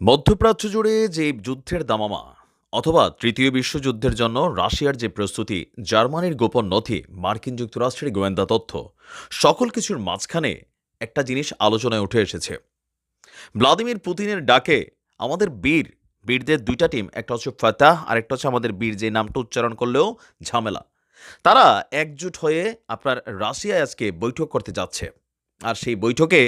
মধ্যপ্রাচ্য জুড়ে যে যুদ্ধের দামামা, অথবা তৃতীয় বিশ্বযুদ্ধের জন্য রাশিয়ার যে প্রস্তুতি, জার্মানির গোপন নথি, মার্কিন যুক্তরাষ্ট্রের গোয়েন্দা তথ্য, সকল কিছুর মাঝখানে একটা জিনিস আলোচনায় উঠে এসেছে। ভ্লাদিমির পুতিনের ডাকে আমাদের বীর, বীরদের দুইটা টিম, একটা হচ্ছে ফাতাহ আর একটা হচ্ছে আমাদের বীর যে নামটা উচ্চারণ করলেও ঝামেলা। তারা একজুট হয়ে আপনার রাশিয়ায় আজকে বৈঠক করতে যাচ্ছে। আর সেই বৈঠকে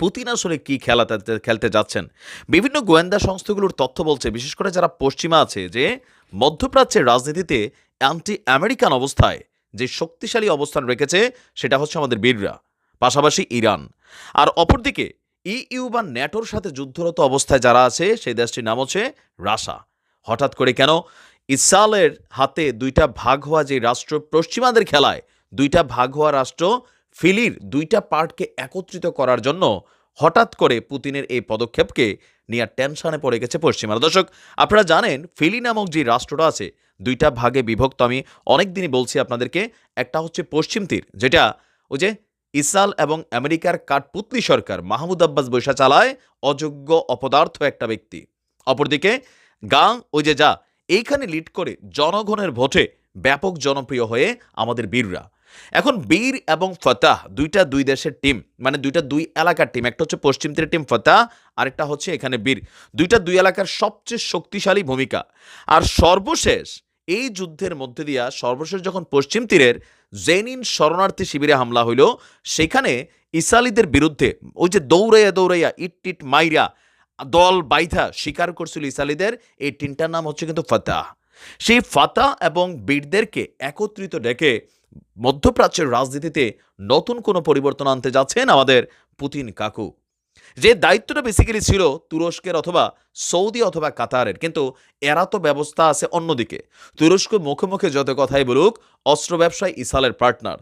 পুতিন আসলে কি খেলা খেলতে যাচ্ছেন? বিভিন্ন গোয়েন্দা সংস্থাগুলোর তথ্য বলছে, বিশেষ করে যারা পশ্চিমা আছে, যে মধ্যপ্রাচ্যের রাজনীতিতে অ্যান্টি আমেরিকান অবস্থায় যে শক্তিশালী অবস্থান রেখেছে, সেটা হচ্ছে আমাদের বীররা, পাশাপাশি ইরান। আর অপরদিকে, ইইউ বা ন্যাটোর সাথে যুদ্ধরত অবস্থায় যারা আছে, সেই দেশটির নাম হচ্ছে রাশা। হঠাৎ করে কেন? ইসরায়েলের হাতে দুইটা ভাগ হওয়া যে রাষ্ট্র, পশ্চিমাদের খেলায় দুইটা ভাগ হওয়া রাষ্ট্র ফিলির দুইটা পার্টকে একত্রিত করার জন্য হঠাৎ করে পুতিনের এই পদক্ষেপকে নিয়ে টেনশনে পড়ে গেছে পশ্চিমারা। দর্শক, আপনারা জানেন, ফিলি নামক যে রাষ্ট্রটা আছে, দুইটা ভাগে বিভক্ত। আমি অনেক দিনই বলছি আপনাদেরকে, একটা হচ্ছে পশ্চিম তীর, যেটা ওই যে ইসরায়েল এবং আমেরিকার কাঠপুতলি সরকার মাহমুদ আব্বাস বৈশা চালায়, অযোগ্য, অপদার্থ একটা ব্যক্তি। অপরদিকে, গাং ওই যে যা, এইখানে লিড করে জনগণের ভোটে ব্যাপক জনপ্রিয় হয়ে আমাদের বীররা। এখন বীর এবং ফতাহ, দুইটা দুই দেশের টিম মানে দুইটা দুই এলাকার টিম একটা হচ্ছে পশ্চিম তীরের টিম ফতাহ, আরেকটা হচ্ছে এখানে বীর। দুইটা দুই এলাকার সবচেয়ে শক্তিশালী ভূমিকা। আর সর্বশেষ, এই যুদ্ধের মধ্যে দিয়া সর্বশেষ যখন পশ্চিম তীরের জেনিন শরণার্থী শিবিরে হামলা হইল, সেখানে ইসালিদের বিরুদ্ধে ওই যে দৌড়াইয়া দৌড়াইয়া ইট টিট মাইরা দল বাইথা স্বীকার করছিল ইসালিদের, এই টিনটার নাম হচ্ছে কিন্তু ফাতাহ। সেই ফাতা এবং বীরদেরকে একত্রিত ডেকে মধ্যপ্রাচ্যের রাজনীতিতে নতুন কোনো পরিবর্তন আনতে যাচ্ছেন আমাদের পুতিন কাকু। যে দায়িত্বটা বেসিক্যালি ছিল তুরস্কের অথবা সৌদি অথবা কাতারের, কিন্তু এরা তো ব্যবস্থা আছে অন্যদিকে। তুরস্ক মুখে মুখে যত কথাই বলুক, অস্ত্র ব্যবসায় ইসালের পার্টনার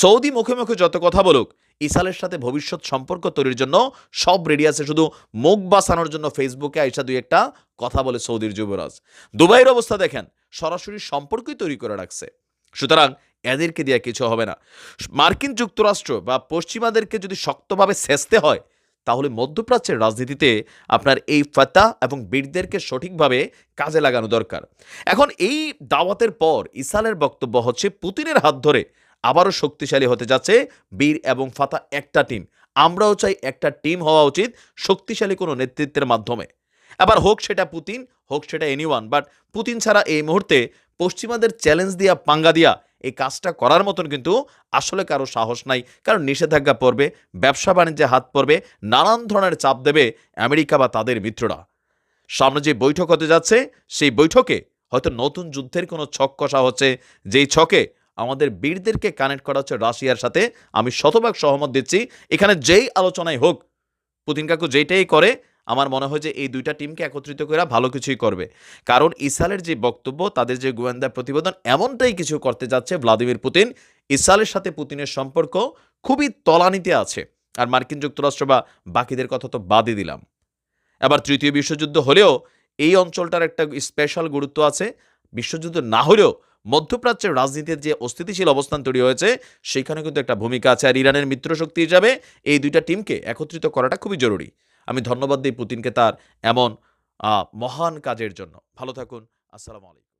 সৌদি মুখে মুখে যত কথা বলুক, ইসালের সাথে ভবিষ্যৎ সম্পর্ক তৈরির জন্য সব রেডি আছে, শুধু মুখ বাঁচানোর জন্য ফেসবুকে আইসা দুই একটা কথা বলে সৌদির যুবরাজ। দুবাইয়ের অবস্থা দেখেন, সরাসরি সম্পর্কই তৈরি করে রাখছে। সুতরাং এদেরকে দিয়ে কিছু হবে না। মার্কিন যুক্তরাষ্ট্র বা পশ্চিমাদেরকে যদি শক্তভাবে সেচতে হয়, তাহলে মধ্যপ্রাচ্যের রাজনীতিতে আপনার এই ফাতা এবং বীরদেরকে সঠিকভাবে কাজে লাগানো দরকার। এখন এই দাওয়াতের পর ইসালের বক্তব্য হচ্ছে, পুতিনের হাত ধরে আবারও শক্তিশালী হতে যাচ্ছে বীর এবং ফাতা একটা টিম। আমরাও চাই একটা টিম হওয়া উচিত শক্তিশালী কোনো নেতৃত্বের মাধ্যমে। আবার হোক সেটা পুতিন, হোক সেটা এনিওয়ান বাট পুতিন ছাড়া এই মুহূর্তে পশ্চিমাদের চ্যালেঞ্জ দিয়া পাঙ্গা দিয়া এই কাজটা করার মতন কিন্তু আসলে কারও সাহস নাই। কারণ নিষেধাজ্ঞা পড়বে, ব্যবসা বাণিজ্যে হাত পড়বে, নানান ধরনের চাপ দেবে আমেরিকা বা তাদের মিত্ররা। সামনে যে বৈঠক হতে যাচ্ছে, সেই বৈঠকে হয়তো নতুন যুদ্ধের কোনো ছক কষা হচ্ছে। যেই ছকে আমাদের বীরদেরকে কানেক্ট করা হচ্ছে রাশিয়ার সাথে, আমি শতভাগ সহমত দিচ্ছি। এখানে যেই আলোচনায় হোক, পুতিন কাকু যেইটাই করে আমার মনে হয় যে এই দুইটা টিমকে একত্রিত করে ভালো কিছুই করবে। কারণ ইসরায়েলের যে বক্তব্য, তাদের যে গোয়েন্দা প্রতিবেদন, এমনটাই কিছু করতে যাচ্ছে ভ্লাদিমির পুতিন। ইসরায়েলের সাথে পুতিনের সম্পর্ক খুবই তলানিতে আছে। আর মার্কিন যুক্তরাষ্ট্র বা বাকিদের কথা তো বাদই দিলাম। এবার তৃতীয় বিশ্বযুদ্ধ হলেও এই অঞ্চলটার একটা স্পেশাল গুরুত্ব আছে। বিশ্বযুদ্ধ না হলেও মধ্যপ্রাচ্যের রাজনীতির যে অস্থিতিশীল অবস্থান তৈরি হয়েছে সেখানে কিন্তু একটা ভূমিকা আছে। আর ইরানের মিত্রশক্তি হিসাবে এই দুইটা টিমকে একত্রিত করাটা খুবই জরুরি। আমি ধন্যবাদ দিই পুতিনকে তার এমন মহান কাজের জন্য। ভালো থাকুন আসসালামু আলাইকুম।